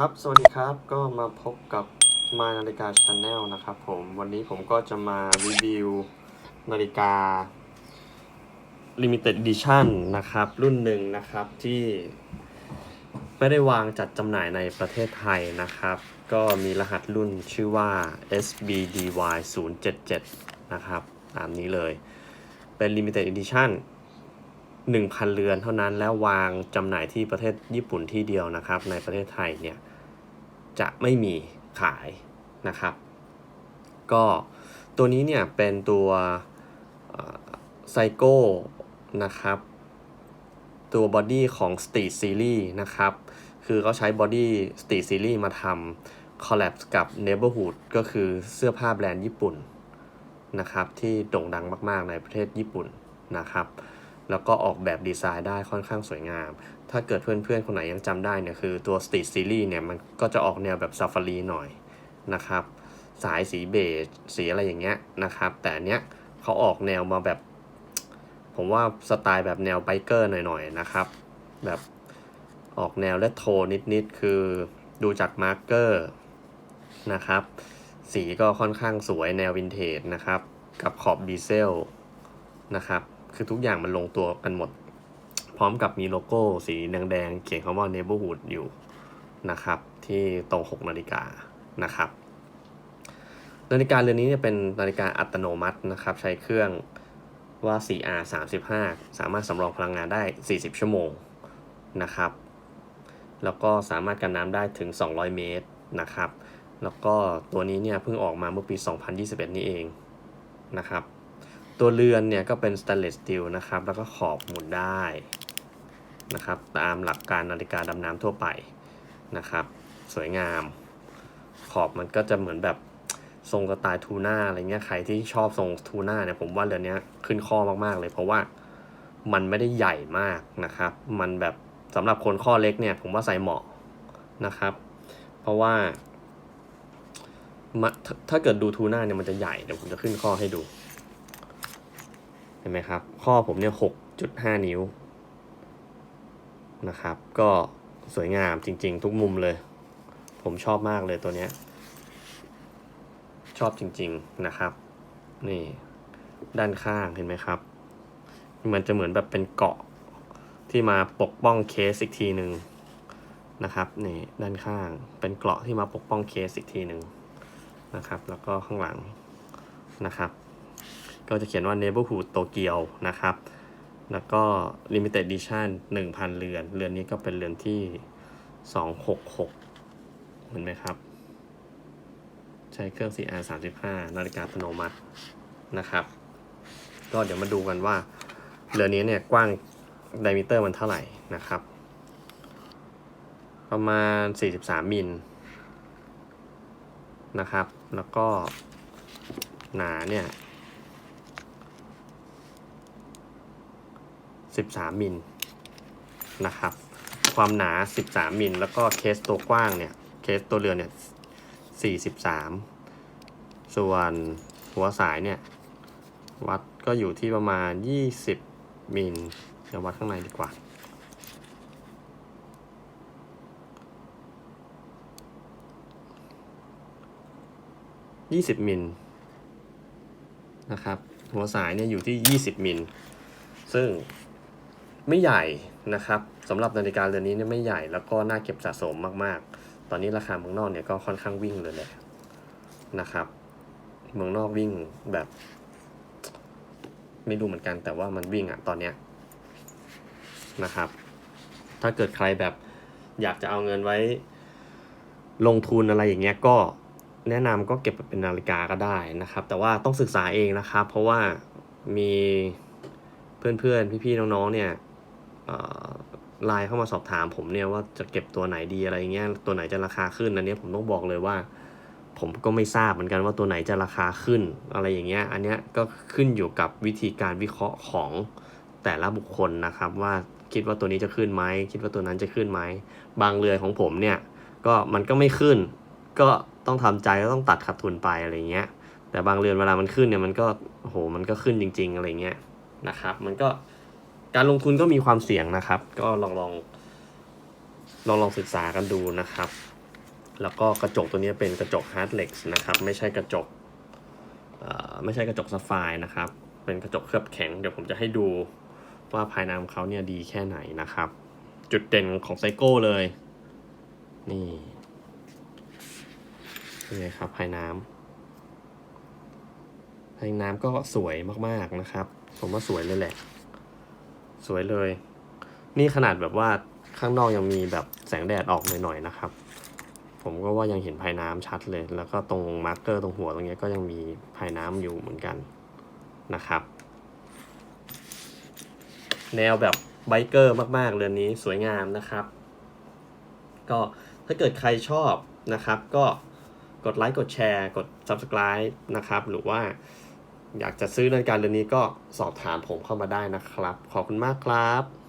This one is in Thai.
ครับ สวัสดีครับ ก็มาพบกับมานาฬิกาชาแนลนะครับผม วันนี้ผมก็จะมารีวิวนาฬิกา Limited Edition นะครับ รุ่นหนึ่งนะครับที่ไม่ได้วางจัดจำหน่ายในประเทศไทยนะครับ ก็มีรหัสรุ่นชื่อว่า SBDY 077 นะครับ ตามนี้เลย เป็น Limited Edition 1,000 เรือนเท่านั้นแล้ววางจำหน่ายที่ประเทศญี่ปุ่นที่เดียวนะครับ ในประเทศไทยเนี่ยจะไม่มีขายนะครับ ก็ตัวนี้เนี่ยเป็นตัวไซโก้นะครับ ตัวบอดี้ของ Street Series นะครับ คือเขาใช้บอดี้ Street Series มาทำคอลแลบกับ Neighborhood ก็คือเสื้อผ้าแบรนด์ญี่ปุ่นนะครับ ที่โด่งดังมาก ๆ ในประเทศญี่ปุ่นนะครับ แล้วก็ออกแบบดีไซน์ได้ค่อนข้างสวยงาม ถ้าเกิดเพื่อนๆ คนไหนยังจำได้เนี่ยคือตัว Street Series เนี่ยมันก็จะออกแนวแบบซาฟารีหน่อยนะครับ สายสีเบจสีอะไรอย่างเงี้ยนะครับ แต่อันเนี้ยเขาออกแนวมาแบบ ผมว่าสไตล์แบบแนวไบเกอร์หน่อยๆนะครับ แบบออกแนวเลตโทนิดๆ คือดูจากมาร์กเกอร์นะครับ สีก็ค่อนข้างสวยแนววินเทจนะครับ กับขอบดีเซลนะครับ คือทุกอย่างมันลงตัวกันหมด พร้อมกับมีโลโก้สีแดงๆเขียนคำว่า neighborhood อยู่นะครับ ที่ตรง 6 นาฬิกานะครับ นาฬิกาเรือนนี้เนี่ยเป็นนาฬิกาอัตโนมัตินะครับ ใช้เครื่องว่า 4R 35 สามารถสำรองพลังงานได้ 40 ชั่วโมงนะครับ แล้วก็สามารถกันน้ำได้ถึง 200 เมตรนะครับ แล้วก็ตัวนี้เนี่ยเพิ่งออกมาเมื่อปี 2021 นี้เองนะครับ ตัวเรือนเนี่ยก็เป็นสแตนเลสสตีลนะครับ แล้วก็ขอบหมุนได้นะครับ ตามหลักการนาฬิกาดำน้ำทั่วไปนะครับ สวยงาม ขอบมันก็จะเหมือนแบบทรงสไตล์ทูน่าอะไรเงี้ยใครที่ชอบทรงทูน่าเนี่ยผมว่าเรือนนี้ขึ้นข้อมากๆเลย เพราะว่ามันไม่ได้ใหญ่มากนะครับ มันแบบสำหรับคนข้อเล็กเนี่ย ผมว่าใส่เหมาะนะครับ เพราะว่าถ้าเกิดดูทูน่าเนี่ยมันจะใหญ่เดี๋ยวผมจะขึ้นข้อให้ดู ห็นไหมครับ ข้อผมเนี่ยหกจุดห้านิ้วนะครับ ก็สวยงามจริง ๆ ทุกมุมเลย ผมชอบมากเลยตัวเนี้ย ชอบจริง ๆนะครับ นี่ ด้านข้างเห็นไหมครับ มันจะเหมือนแบบเป็นเกาะที่มาปกป้องเคสอีกทีหนึ่งนะครับนี่ด้านข้างเป็นเกราะที่มาปกป้องเคสอีกทีหนึ่งนะครับ แล้วก็ข้างหลังนะครับ ก็จะเขียนว่า Neighborhood Tokyo นะครับ แล้วก็ Limited Edition 1,000 เรือน เรือนนี้ก็เป็นเรือนที่ 266 เห็นไหมครับ ใช้เครื่อง CR 35นาฬิกาอัตโนมัตินะครับ ก็เดี๋ยวมาดูกันว่า เรือนนี้เนี่ยกว้างไดมิเตอร์มันเท่าไหร่นะครับ ประมาณ 43 มิลนะครับ แล้วก็หนาเนี่ย 13 มิลนะครับ ความหนา 13 มิลแล้วก็เคสตัวกว้างเนี่ย เคสตัวเรือเนี่ย 43 ส่วนหัวสายเนี่ย วัดก็อยู่ที่ประมาณ 20 มิลเดี๋ยววัดข้างในดีกว่า20มิลนะครับ หัวสายเนี่ยอยู่ที่20มิลซึ่ง ไม่ใหญ่นะครับสำหรับนาฬิกาเรือนนี้เนี่ยไม่ใหญ่แล้วก็น่าเก็บสะสมมากๆ ตอนนี้ราคาเมืองนอกเนี่ยก็ค่อนข้างวิ่งเลยแหละนะครับ เมืองนอกวิ่งแบบ ไม่รู้เหมือนกันแต่ว่ามันวิ่งอะตอนเนี้ยนะครับ ถ้าเกิดใครแบบอยากจะเอาเงินไว้ ลงทุนอะไรอย่างเงี้ยก็แนะนำก็เก็บเป็นนาฬิกาก็ได้นะครับ แต่ว่าต้องศึกษาเองนะครับ เพราะว่ามีเพื่อนๆ พี่ๆ น้องๆ เนี่ย ไลน์เข้ามาสอบถามผมเนี่ยว่าจะเก็บตัวไหนดีอะไรเงี้ยตัวไหนจะราคาขึ้นอันนี้ผมต้องบอกเลยว่า ผมก็ไม่ทราบเหมือนกันว่าตัวไหนจะราคาขึ้นอะไรอย่างเงี้ยอันเนี้ยก็ขึ้นอยู่กับวิธีการวิเคราะห์ของแต่ละบุคคลนะครับ ว่าคิดว่าตัวนี้จะขึ้นไหมคิดว่าตัวนั้นจะขึ้นไหมบางเรือของผมเนี่ยก็มันก็ไม่ขึ้น ก็ต้องทำใจก็ต้องตัดขาดทุนไปอะไรเงี้ยแต่บางเรือนเวลามันขึ้นเนี่ยมันก็โหมันก็ขึ้นจริง ๆ อะไรเงี้ยนะครับ มันก็ การลงทุนก็มีความเสี่ยงนะครับ ก็ลองลองลองลองศึกษากันดูนะครับ แล้วก็กระจกตัวนี้เป็นกระจกฮาร์ดเล็กนะครับ ไม่ใช่กระจกไม่ใช่กระจกซัฟไฟนะครับ เป็นกระจกเคลือบแข็ง เดี๋ยวผมจะให้ดูว่าภายในของเขาเนี่ยดีแค่ไหนนะครับ จุดเด่นของไซโก้เลย นี่นี่ครับภายน้ำภายน้ำก็สวยมากๆนะครับ ผมว่าสวยเลยแหละ สวยเลย นี่ขนาดแบบว่าข้างนอกยังมีแบบแสงแดดออกหน่อยๆนะครับ ผมก็ว่ายังเห็นภายน้ำชัดเลย แล้วก็ตรงมาร์กเกอร์ตรงหัวตรงเนี้ยก็ยังมีภายน้ำอยู่เหมือนกันนะครับ แนวแบบไบเกอร์มากๆเรือนนี้สวยงามนะครับ ก็ถ้าเกิดใครชอบนะครับ ก็กดไลค์กดแชร์ กด Subscribe นะครับ หรือว่า อยากจะซื้อนาฬิกาเรือนนี้ก็สอบถามผมเข้ามาได้นะครับ ขอบคุณมากครับ